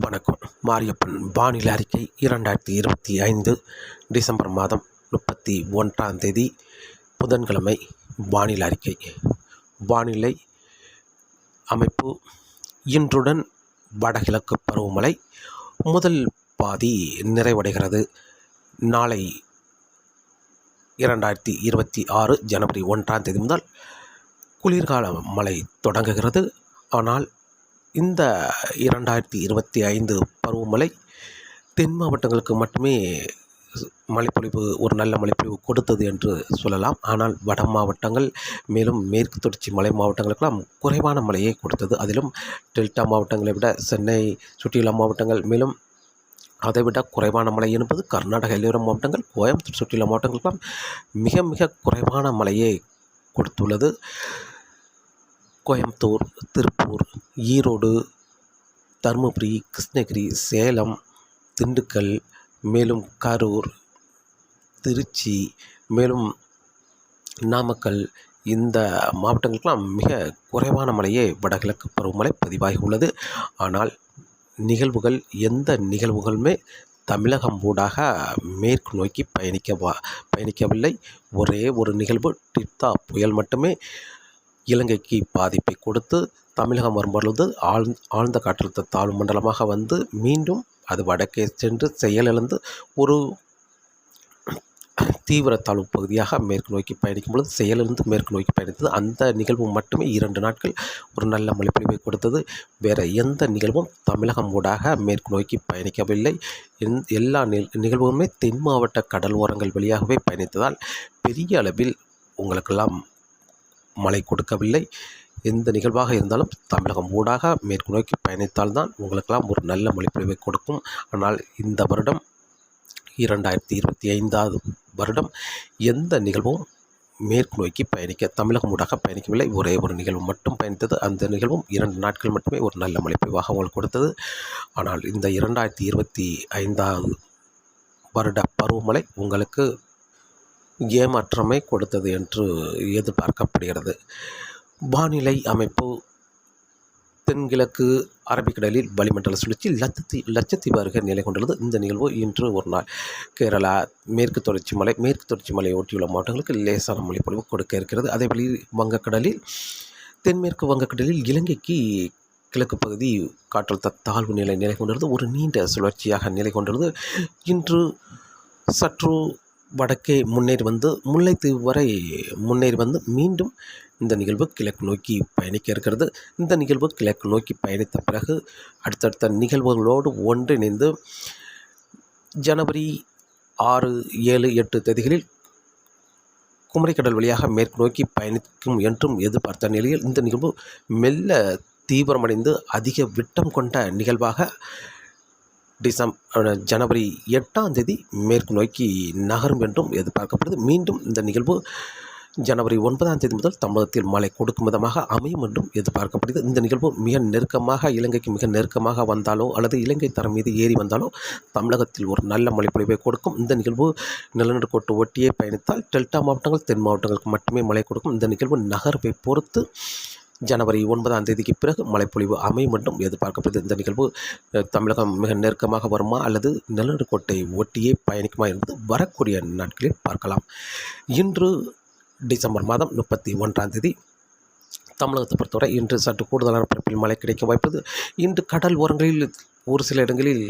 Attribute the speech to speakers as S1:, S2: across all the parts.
S1: வணக்கம். மாரியப்பன் வானிலை அறிக்கை இரண்டாயிரத்தி இருபத்தி ஐந்து டிசம்பர் மாதம் முப்பத்தி ஒன்றாம் தேதி புதன்கிழமை வானிலை அறிக்கை. வானிலை அமைப்பு இன்றுடன் வடகிழக்கு பருவமழை முதல் பாதி நிறைவடைகிறது. நாளை இரண்டாயிரத்தி இருபத்தி ஆறு ஜனவரி ஒன்றாம் தேதி முதல் குளிர்கால மழை தொடங்குகிறது. ஆனால் இந்த இரண்டாயிரத்தி இருபத்தி ஐந்து பருவமழை தென் மாவட்டங்களுக்கு மட்டுமே மழைப்பொழிவு ஒரு நல்ல மழைப்பொழிவு கொடுத்தது என்று சொல்லலாம். ஆனால் வட மாவட்டங்கள் மேலும் மேற்கு தொடர்ச்சி மலை மாவட்டங்களுக்கெல்லாம் குறைவான மழையை கொடுத்தது. அதிலும் டெல்டா மாவட்டங்களை விட சென்னை சுற்றியுள்ள மாவட்டங்கள் மேலும் அதை விட குறைவான மழை என்பது கர்நாடக எல்லையோர மாவட்டங்கள் கோயம்புத்தூர் சுற்றியுள்ள மாவட்டங்களுக்கெல்லாம் மிக மிக குறைவான மழையை கொடுத்துள்ளது. கோயம்புத்தூர் திருப்பூர் ஈரோடு தருமபுரி கிருஷ்ணகிரி சேலம் திண்டுக்கல் மேலும் கரூர் திருச்சி மேலும் நாமக்கல். இந்த மாவட்டங்களுக்கெல்லாம் மிக குறைவான மழையே வடகிழக்கு பருவமழை பதிவாகி உள்ளது. ஆனால் நிகழ்வுகள் எந்த நிகழ்வுகளுமே தமிழகம் ஊடாக மேற்கு நோக்கி பயணிக்க வா பயணிக்கவில்லை. ஒரே ஒரு நிகழ்வு டிப்தா புயல் மட்டுமே இலங்கைக்கு பாதிப்பை கொடுத்து தமிழகம் வரும்பொழுது ஆழ்ந் ஆழ்ந்த காற்றழுத்த தாழ்வு மண்டலமாக வந்து மீண்டும் அது வடக்கே சென்று செயலிழந்து ஒரு தீவிர தாழ்வு பகுதியாக மேற்கு நோக்கி பயணிக்கும் பொழுது செயலிருந்து மேற்கு நோக்கி பயணித்தது. அந்த நிகழ்வு மட்டுமே இரண்டு நாட்கள் ஒரு நல்ல மழைப்பொழிவை கொடுத்தது. வேறு எந்த நிகழ்வும் தமிழகம் ஊடாக மேற்கு நோக்கி பயணிக்கவில்லை. எந் எல்லா நிகழ்வுமே தென் மாவட்ட கடல் ஓரங்கள் வழியாகவே பயணித்ததால் பெரிய அளவில் உங்களுக்கெல்லாம் மழை கொடுக்கவில்லை. எந்த நிகழ்வாக இருந்தாலும் தமிழகம் ஊடாக மேற்கு நோக்கி பயணித்தால்தான் உங்களுக்கெல்லாம் ஒரு நல்ல மழைப்பொழிவை கொடுக்கும். ஆனால் இந்த வருடம் இரண்டாயிரத்தி இருபத்தி ஐந்தாவது வருடம் எந்த நிகழ்வும் மேற்கு நோக்கி பயணிக்க தமிழகம் ஊடாக பயணிக்கவில்லை. ஒரே ஒரு நிகழ்வு மட்டும் பயணித்தது. அந்த நிகழ்வும் இரண்டு நாட்கள் மட்டுமே ஒரு நல்ல மழைப்பொழிவாக உங்களுக்கு கொடுத்தது. ஆனால் இந்த இரண்டாயிரத்தி இருபத்தி ஐந்தாவது வருட பருவமழை உங்களுக்கு ஏமாற்றமே கொடுத்தது என்று எதிர்பார்க்கப்படுகிறது. வானிலை அமைப்பு தென்கிழக்கு அரபிக்கடலில் வளிமண்டல சுழற்சி லட்சத்தி லட்சத்தீவு அருகே நிலை கொண்டுள்ளது. இந்த நிகழ்வு இன்று ஒரு நாள். கேரளா மேற்கு தொடர்ச்சி மலை மேற்கு தொடர்ச்சி மலையை ஒட்டியுள்ள மாவட்டங்களுக்கு லேசான மொழிப்பொழிவு கொடுக்க இருக்கிறது. அதேபோல் வங்கக்கடலில் தென்மேற்கு வங்கக்கடலில் இலங்கைக்கு கிழக்கு பகுதி காற்றழுத்த தாழ்வு நிலை நிலை கொண்டுள்ளது. ஒரு நீண்ட சுழற்சியாக நிலை கொண்டுள்ளது. இன்று சற்று வடக்கே முன்னேறி வந்து முல்லைத்தீவு வரை முன்னேறி வந்து மீண்டும் இந்த நிகழ்வு கிழக்கு நோக்கி பயணிக்க இருக்கிறது. இந்த நிகழ்வு கிழக்கு நோக்கி பயணித்த பிறகு அடுத்தடுத்த நிகழ்வுகளோடு ஒன்றிணைந்து ஜனவரி ஆறு ஏழு எட்டு தேதிகளில் குமரிக்கடல் வழியாக மேற்கு நோக்கி பயணிக்கும் என்றும் எதிர்பார்த்த நிலையில் இந்த நிகழ்வு மெல்ல தீவிரமடைந்து அதிக விட்டம் கொண்ட நிகழ்வாக டிசம் ஜனவரி எட்டாம் தேதி மேற்கு நோக்கி நகரும் என்றும் எதிர்பார்க்கப்படுது. மீண்டும் இந்த நிகழ்வு ஜனவரி ஒன்பதாம் தேதி முதல் தமிழகத்தில் மழை கொடுக்கும் விதமாக அமையும் என்றும் எதிர்பார்க்கப்படுகிறது இந்த நிகழ்வு மிக நெருக்கமாக இலங்கைக்கு மிக நெருக்கமாக வந்தாலோ அல்லது இலங்கை தரம் மீது ஏறி வந்தாலோ தமிழகத்தில் ஒரு நல்ல மழைப்பொழிவை கொடுக்கும். இந்த நிகழ்வு நிலநடுக்கோட்டு ஒட்டியே பயணித்தால் டெல்டா மாவட்டங்கள் தென் மாவட்டங்களுக்கு மட்டுமே மழை கொடுக்கும். இந்த நிகழ்வு நகர்வை பொறுத்து ஜனவரி ஒன்பதாம் தேதிக்கு பிறகு மழைப்பொழிவு அமையும் என்றும் எதிர்பார்க்கப்படுகிறது இந்த நிகழ்வு தமிழகம் மிக நெருக்கமாக வருமா அல்லது நிலநடுக்கோட்டை ஒட்டியே பயணிக்குமா என்பது வரக்கூடிய நாட்களில் பார்க்கலாம். இன்று டிசம்பர் மாதம் முப்பத்தி ஒன்றாம் தேதி தமிழகத்தை பொறுத்தவரை இன்று சற்று கூடுதலான பரப்பில் மழை கிடைக்க வாய்ப்பது இன்று கடல் ஓரங்களில் ஒரு சில இடங்களில்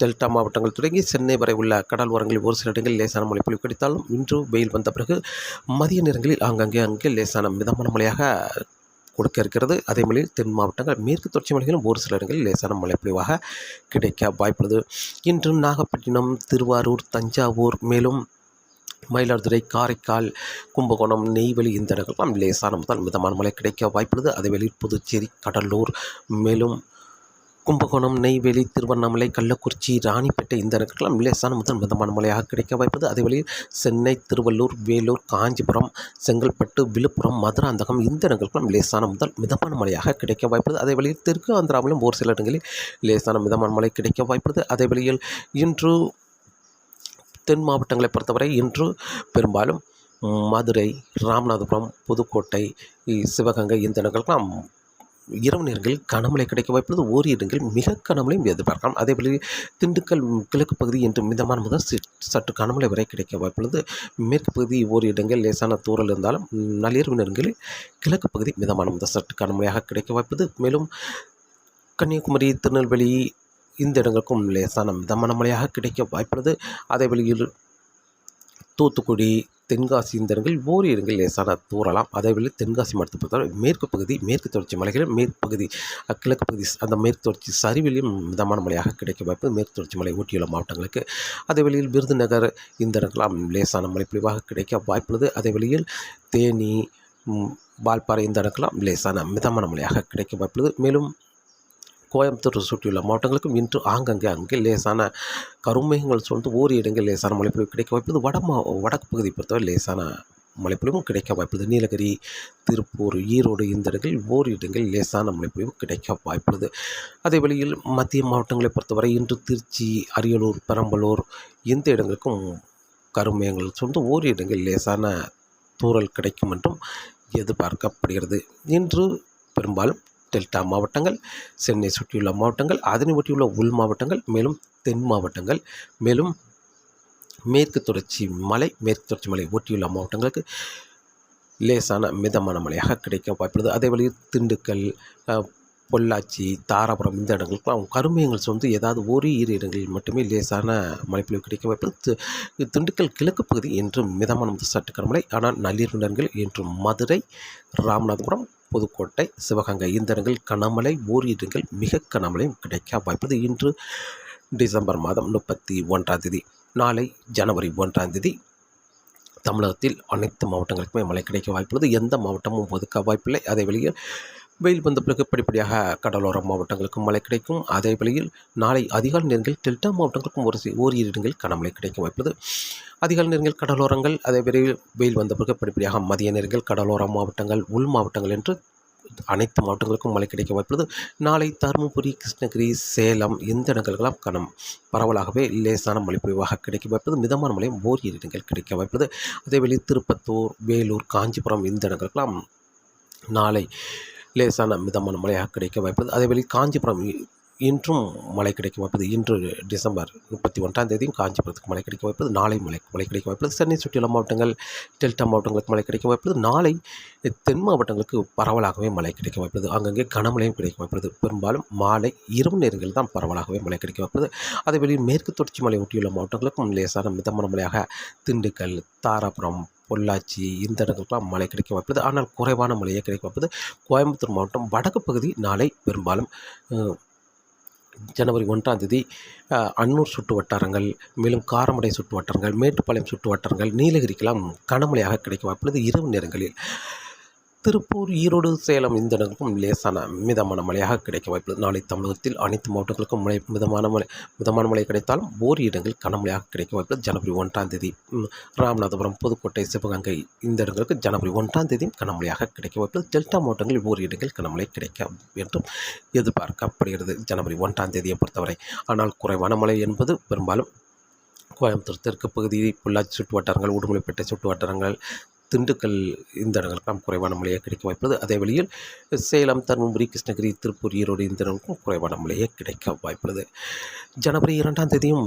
S1: டெல்டா மாவட்டங்கள் தொடங்கி சென்னை வரை உள்ள கடல் ஓரங்களில் ஒரு சில இடங்களில் லேசான மழை பொழிவு கிடைத்தாலும் இன்று வெயில் வந்த பிறகு மதிய நேரங்களில் ஆங்காங்கே அங்கே லேசான மிதமான மழையாக கொடுக்க இருக்கிறது. அதே மாதிரி தென் மாவட்டங்கள் மேற்கு தொடர்ச்சி மலைகளும் ஒரு சில இடங்களில் லேசான மழை பொழிவாக கிடைக்க வாய்ப்புள்ளது. இன்று நாகப்பட்டினம் திருவாரூர் தஞ்சாவூர் மேலும் மயிலாடுதுறை காரைக்கால் கும்பகோணம் நெய்வேலி இந்த இடங்கள்லாம் லேசான முதல் மிதமான மழை கிடைக்க வாய்ப்புள்ளது. அதேவேளை புதுச்சேரி கடலூர் மேலும் கும்பகோணம் நெய்வேலி திருவண்ணாமலை கள்ளக்குறிச்சி ராணிப்பேட்டை இந்த இடங்களுக்கெல்லாம் லேசான முதல் மிதமான மழையாக கிடைக்க வாய்ப்பது. அதே வழியில் சென்னை திருவள்ளூர் வேலூர் காஞ்சிபுரம் செங்கல்பட்டு விழுப்புரம் மதுராந்தகம் இந்த இடங்களுக்கெல்லாம் லேசான முதல் மிதமான மழையாக கிடைக்க வாய்ப்பது. அதே வழியில் தெற்கு ஆந்திராவிலும் ஒரு சில இடங்களில் லேசான மிதமான மழை கிடைக்க வாய்ப்பது. அதே வழியில் இன்று தென் மாவட்டங்களை பொறுத்தவரை இன்று பெரும்பாலும் மதுரை ராமநாதபுரம் புதுக்கோட்டை சிவகங்கை இந்த இடங்களுக்கெல்லாம் இரவு நேரங்களில் கனமழை கிடைக்க வாய்ப்புள்ளது. ஓரிரு இடங்களில் மிக கனமழையும் எதிர்பார்க்கலாம். அதேபோல திண்டுக்கல் கிழக்கு பகுதி என்று மிதமான முதல் சற்று கனமழை வரை கிடைக்க வாய்ப்புள்ளது. மேற்கு பகுதி ஓரிரு இடங்கள் லேசான தூறல் இருந்தாலும் நள்ளிரவு நேரங்களில் கிழக்கு பகுதி மிதமான முதல் சற்று கனமழையாக கிடைக்க வாய்ப்பது மேலும் கன்னியாகுமரி திருநெல்வேலி இந்த இடங்களுக்கும் லேசான மிதமான மழையாக கிடைக்க வாய்ப்புள்ளது. அதே வழியில் தூத்துக்குடி தென்காசி இந்த இடங்களில் இடங்கள் லேசான தூறலாம். அதே வழியில் தென்காசி மாவட்டத்தை பொறுத்தவரை மேற்கு பகுதி மேற்கு தொடர்ச்சி மலைகளில் மேற்கு பகுதி கிழக்கு பகுதி அந்த மேற்கு தொடர்ச்சி சரிவிலையும் மிதமான மழையாக கிடைக்க வாய்ப்பு மேற்கு தொடர்ச்சி மலை ஒட்டியுள்ள மாவட்டங்களுக்கு. அதே வழியில் விருதுநகர் இந்த லேசான மழை பொழிவாக கிடைக்க வாய்ப்புள்ளது. அதே வழியில் தேனி ம், வால்பாறை இந்த இடங்களாம் லேசான மிதமான மழையாக கிடைக்க வாய்ப்புள்ளது. மேலும் கோயம்புத்தூர் சுற்றியுள்ள மாவட்டங்களுக்கும் இன்று ஆங்கங்கே அங்கே லேசான கருமேகங்கள் சொல்லிட்டு ஓரி இடங்கள் லேசான மழைப்பொழிவு கிடைக்க வாய்ப்புள்ளது வட மா வடக்கு பகுதி பொறுத்தவரை லேசான மழைப்பொழிவும் கிடைக்க வாய்ப்புள்ளது நீலகிரி திருப்பூர் ஈரோடு இந்த இடங்களில் ஓரி இடங்களில் லேசான மழைப்பொழிவு கிடைக்க வாய்ப்புள்ளது அதே வழியில் மத்திய மாவட்டங்களை பொறுத்தவரை இன்று திருச்சி அரியலூர் பெரம்பலூர் இந்த இடங்களுக்கும் கருமேகங்கள் சொல்லிட்டு ஓரி இடங்களில் லேசான தூறல் கிடைக்கும் என்றும் எதிர்பார்க்கப்படுகிறது. இன்று பெரும்பாலும் டெல்டா மாவட்டங்கள் சென்னை சுற்றியுள்ள மாவட்டங்கள் அதனை ஒட்டியுள்ள உள் மாவட்டங்கள் மேலும் தென் மாவட்டங்கள் மேலும் மேற்கு தொடர்ச்சி மலை மேற்கு தொடர்ச்சி மலை ஒட்டியுள்ள மாவட்டங்களுக்கு லேசான மிதமான மழையாக கிடைக்க வாய்ப்புள்ளது. அதே வழியில் திண்டுக்கல் பொள்ளாச்சி தாராபுரம் இந்த இடங்களுக்குலாம் கருமையங்கள் வந்து ஏதாவது ஒரு இரு இடங்களில் மட்டுமே லேசான மழைப்பொழிவு கிடைக்க வாய்ப்பு திண்டுக்கல் கிழக்கு பகுதி என்றும் மிதமான முதல் சற்று கனமழை ஆனால் நள்ளிரவு நேரங்கள் என்றும் மதுரை ராமநாதபுரம் புதுக்கோட்டை சிவகங்கை இந்த இடங்கள் கனமழை ஓர் இடங்கள் மிக கனமழையும் கிடைக்க வாய்ப்பது இன்று டிசம்பர் மாதம் முப்பத்தி ஒன்றாம் தேதி நாளை ஜனவரி ஒன்றாம் தேதி தமிழகத்தில் அனைத்து மாவட்டங்களுக்குமே மழை கிடைக்க வாய்ப்புள்ளது. எந்த மாவட்டமும் ஒதுக்க வாய்ப்பில்லை. அதே வழியில் வெயில் வந்த பிறகு படிப்படியாக கடலோர மாவட்டங்களுக்கும் மழை கிடைக்கும். அதே வழியில் நாளை அதிகாலை நேரங்களில் டெல்டா மாவட்டங்களுக்கும் ஒரு ஓரிரு இடங்களில் கனமழை கிடைக்க வாய்ப்புள்ளது. அதிகாலை நேரங்கள் கடலோரங்கள் அதே விரைவில் வெயில் வந்த பிறகு படிப்படியாக மதிய நேரங்கள் கடலோர மாவட்டங்கள் உள் மாவட்டங்கள் என்று அனைத்து மாவட்டங்களுக்கும் மழை கிடைக்க வாய்ப்புள்ளது. நாளை தருமபுரி கிருஷ்ணகிரி சேலம் இந்த இடங்களுக்கெல்லாம் கனம் பரவலாகவே லேசான மழை பொழிவாக கிடைக்க வாய்ப்புள்ளது. மிதமான மழை ஓரிரு இடங்கள் கிடைக்க வாய்ப்புள்ளது. அதேவேளை திருப்பத்தூர் வேலூர் காஞ்சிபுரம் இந்த இடங்களுக்கெல்லாம் நாளை லேசான மிதமான மழையாக கிடைக்க வாய்ப்புள்ளது அதேவேளை காஞ்சிபுரம் இன்றும் மழை கிடைக்க வாய்ப்பது இன்று டிசம்பர் முப்பத்தி ஒன்றாம் தேதியும் காஞ்சிபுரத்துக்கு மழை கிடைக்க வாய்ப்பது நாளை மழை மழை கிடைக்க வாய்ப்பது சென்னை சுற்றியுள்ள மாவட்டங்கள் டெல்டா மாவட்டங்களுக்கு மழை கிடைக்க வாய்ப்புள்ளது நாளை தென் மாவட்டங்களுக்கு பரவலாகவே மழை கிடைக்க வாய்ப்பது அங்கங்கே கனமழையும் கிடைக்க வாய்ப்புள்ளது பெரும்பாலும் மாலை இரவு நேரங்களில் தான் பரவலாகவே மழை கிடைக்க வாய்ப்பது. அதே மேற்கு தொடர்ச்சி மலை ஒட்டியுள்ள மாவட்டங்களுக்கும் லேசான மிதமான மழையாக திண்டுக்கல் தாராபுரம் பொள்ளாச்சி இந்த இடங்களுக்கெல்லாம் மழை கிடைக்க வாய்ப்புள்ளது. ஆனால் குறைவான மழையே கிடைக்க வாய்ப்புள்ளது. கோயம்புத்தூர் மாவட்டம் வடக்கு பகுதி நாளை பெரும்பாலும் ஜனவரி ஒன்றாம் தேதி அன்னூர் சுற்று வட்டாரங்கள் மேலும் காரமடை சுற்று வட்டாரங்கள் மேட்டுப்பாளையம் சுற்று வட்டாரங்கள் நீலகிரிக்கெல்லாம் கனமழையாக கிடைக்க வாய்ப்புள்ளது. இரவு நேரங்களில் திருப்பூர் ஈரோடு சேலம் இந்த இடங்களுக்கும் லேசான மிதமான மழையாக கிடைக்க வாய்ப்புள்ளது. நாளை தமிழகத்தில் அனைத்து மாவட்டங்களுக்கும் மழை மிதமான மழை மிதமான மழை கிடைத்தாலும் ஓரி இடங்கள் கனமழையாக கிடைக்க வாய்ப்புள்ளது. ஜனவரி ஒன்றாம் தேதி ராமநாதபுரம் புதுக்கோட்டை சிவகங்கை இந்த இடங்களுக்கு ஜனவரி ஒன்றாம் தேதி கனமழையாக கிடைக்க வாய்ப்புள்ளது. டெல்டா மாவட்டங்களில் ஓரி இடங்கள் கனமழை கிடைக்க என்றும் எதிர்பார்க்கப்படுகிறது ஜனவரி ஒன்றாம் தேதியை பொறுத்தவரை. ஆனால் குறைவான மழை என்பது பெரும்பாலும் கோயம்புத்தூர் தெற்கு பகுதி பொள்ளாச்சி சுற்று வட்டாரங்கள் உடுமலைப்பேட்டை சுற்று வட்டாரங்கள் திண்டுக்கல் இந்த இடங்களுக்கெல்லாம் குறைவான மழையே கிடைக்க வாய்ப்புள்ளது. அதே வழியில் சேலம் தருமபுரி கிருஷ்ணகிரி திருப்பூர் ஈரோடு இந்த இடங்களுக்கும் குறைவான மழையே கிடைக்க வாய்ப்புள்ளது. ஜனவரி இரண்டாம் தேதியும்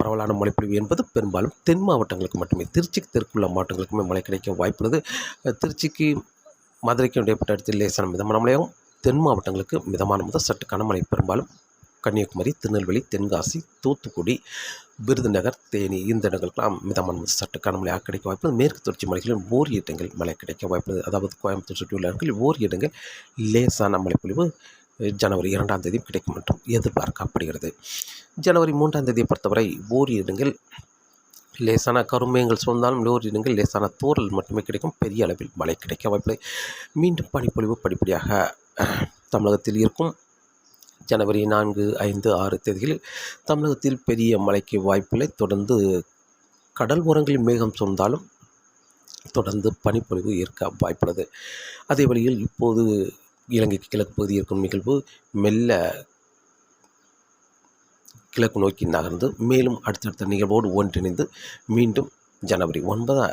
S1: பரவலான மழைப்பொழிவு என்பது பெரும்பாலும் தென் மாவட்டங்களுக்கு மட்டுமே திருச்சிக்கு தெற்குள்ள மாவட்டங்களுக்குமே மழை கிடைக்க வாய்ப்புள்ளது. திருச்சிக்கு மதுரைக்கு இடைப்பட்ட இடத்தில் லேசான மிதமான மழையாகவும் தென் மாவட்டங்களுக்கு மிதமான முதல் சற்று கனமழை பெரும்பாலும் கன்னியாகுமரி திருநெல்வேலி தென்காசி தூத்துக்குடி விருதுநகர் தேனி இந்த இடங்களுக்கெல்லாம் மிதமான முதல் சற்று கனமழையாக கிடைக்க வாய்ப்புள்ளது மேற்கு தொடர்ச்சி மலைகளில் ஓர் இடங்கள் மழை கிடைக்க வாய்ப்புள்ளது அதாவது கோயம்புத்தூர் சுற்றியுள்ள இடங்களில் ஓர் இடங்கள் லேசான மழைப்பொழிவு ஜனவரி இரண்டாம் தேதி கிடைக்கும் என்றும் எதிர்பார்க்கப்படுகிறது. ஜனவரி மூன்றாம் தேதியை பொறுத்தவரை ஓர் இடங்கள் லேசான கருமேங்கள் சூழ்ந்தாலும் லோர் இடங்கள் லேசான தூரல் மட்டுமே கிடைக்கும். பெரிய அளவில் மழை கிடைக்க வாய்ப்பில்லை மீண்டும் பனிப்பொழிவு படிப்படியாக தமிழகத்தில் இருக்கும். ஜனவரி நான்கு ஐந்து ஆறு தேதிகளில் தமிழகத்தில் பெரிய மழைக்கு வாய்ப்பில்லை. தொடர்ந்து கடல் ஓரங்களில் மேகம் சூழ்ந்தாலும் தொடர்ந்து பனிப்பொழிவு இருக்க வாய்ப்புள்ளது. அதே வழியில் இப்போது இலங்கைக்கு கிழக்கு பகுதி இருக்கும் நிகழ்வு மெல்ல கிழக்கு நோக்கி நகர்ந்து மேலும் அடுத்தடுத்த நிகழ்வோடு ஒன்றிணைந்து மீண்டும் ஜனவரி ஒன்பதா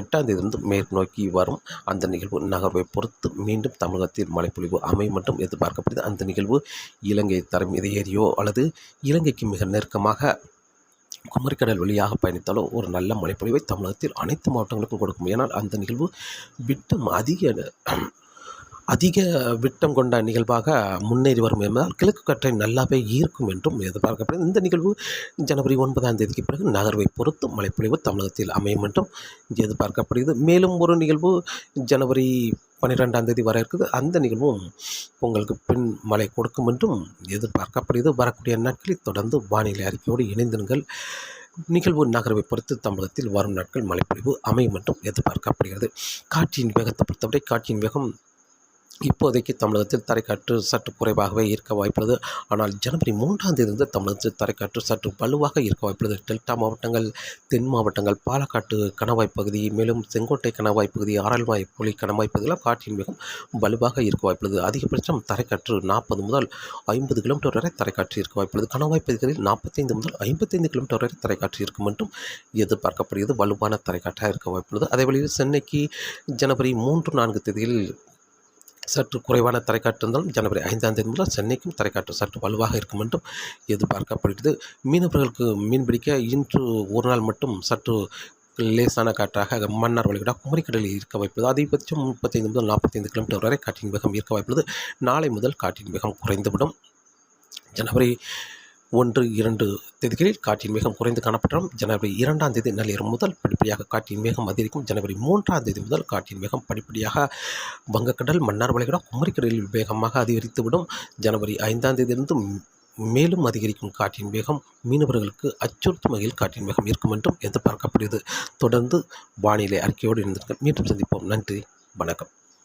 S1: எட்டாம் தேதியிலிருந்து மேற்கு நோக்கி வரும் அந்த நிகழ்வு. நகர்வை பொறுத்து மீண்டும் தமிழகத்தில் மழைப்பொழிவு அமையும் மற்றும் எதிர்பார்க்கப்படுது அந்த நிகழ்வு இலங்கை தரம் மீது ஏறியோ அல்லது இலங்கைக்கு மிக நெருக்கமாக குமரிக்கடல் வழியாக பயணித்தாலோ ஒரு நல்ல மழைப்பொழிவை தமிழகத்தில் அனைத்து மாவட்டங்களுக்கும் கொடுக்கும். ஏனால் அந்த நிகழ்வு விட்டம் அதிக அதிக விட்டம் கொண்ட நிகழ்வாக முன்னேறி வரும் என்பதால் கிழக்கு காற்றை நல்லாவே ஈர்க்கும் என்றும் எதிர்பார்க்கப்படுகிறது. இந்த நிகழ்வு ஜனவரி ஒன்பதாம் தேதிக்கு பிறகு நகர்வை பொறுத்து மழைப்பொழிவு தமிழகத்தில் அமையும் என்றும் எதிர்பார்க்கப்படுகிறது. மேலும் ஒரு நிகழ்வு ஜனவரி பன்னிரெண்டாம் தேதி வர இருக்குது. அந்த நிகழ்வும் பொங்கலுக்கு பின் மழை கொடுக்கும் என்றும் எதிர்பார்க்கப்படுகிறது. வரக்கூடிய நாட்களில் தொடர்ந்து வானிலை அறிக்கையோடு இணைந்திருங்கள். நிகழ்வு நகர்வை பொறுத்து தமிழகத்தில் வரும் நாட்கள் மழைப்பொழிவு அமையும் என்றும் எதிர்பார்க்கப்படுகிறது. காற்றின் வேகத்தை பொறுத்தவரை காற்றின் வேகம் இப்போதைக்கு தமிழகத்தில் தரைக்காற்று சற்று குறைவாகவே இருக்க வாய்ப்புள்ளது. ஆனால் ஜனவரி மூன்றாம் தேதியிலிருந்து தமிழகத்தில் தரைக்காற்று சற்று வலுவாக இருக்க வாய்ப்புள்ளது. டெல்டா மாவட்டங்கள் தென் மாவட்டங்கள் பாலக்காட்டு கணவாய் பகுதி மேலும் செங்கோட்டை கணவாய் பகுதி ஆரல்வாய் புலி கணவாய் பகுதியில் காற்றின் வேகம் வலுவாக இருக்க வாய்ப்புள்ளது. அதிகபட்சம் தரைக்காற்று நாற்பது முதல் ஐம்பது கிலோமீட்டர் வரை தரைக்காற்று இருக்க வாய்ப்புள்ளது. கணவாய் பகுதிகளில் நாற்பத்தைந்து முதல் ஐம்பத்தைந்து கிலோமீட்டர் வரை தரைக்காற்று இருக்கும் என்றும் எதிர்பார்க்கப்படுகிறது. வலுவான தரைக்காற்றாக இருக்க வாய்ப்புள்ளது. அதே வழியில் சென்னைக்கு ஜனவரி மூன்று நான்கு தேதியில் சற்று குறைவான தரைக்காற்று இருந்தாலும் ஜனவரி ஐந்தாம் தேதி முதல் சென்னைக்கும் தரைக்காற்று சற்று வலுவாக இருக்கும் என்றும் எதிர்பார்க்கப்படுகிறது. மீனவர்களுக்கு மீன்பிடிக்க இன்று ஒரு நாள் மட்டும் சற்று லேசான காற்றாக மன்னார் வளைகுடா குமரிக்கடலில் இருக்க வாய்ப்புள்ளது. அதிகபட்சம் முப்பத்தைந்து முதல் நாற்பத்தைந்து கிலோமீட்டர் வரை காற்றின் வேகம் இருக்க வாய்ப்புள்ளது. நாளை முதல் காற்றின் வேகம் குறைந்துவிடும். ஜனவரி ஒன்று இரண்டு தேதிகளில் காற்றின் வேகம் குறைந்து காணப்பட்டாலும் ஜனவரி இரண்டாம் தேதி நள்ளிரவு முதல் படிப்படியாக காற்றின் வேகம் அதிகரிக்கும். ஜனவரி மூன்றாம் தேதி முதல் காற்றின் வேகம் படிப்படியாக வங்கக்கடல் மன்னார் வளைகுடா குமரிக்கடலில் வேகமாக அதிகரித்துவிடும். ஜனவரி ஐந்தாம் தேதியிலிருந்து மேலும் அதிகரிக்கும் காற்றின் வேகம் மீனவர்களுக்கு அச்சுறுத்தும் வகையில் காற்றின் வேகம் இருக்கும் என்றும் எதிர்பார்க்கப்படுகிறது. தொடர்ந்து வானிலை அறிக்கையோடு இருந்திருக்க மீண்டும் சந்திப்போம். நன்றி வணக்கம்.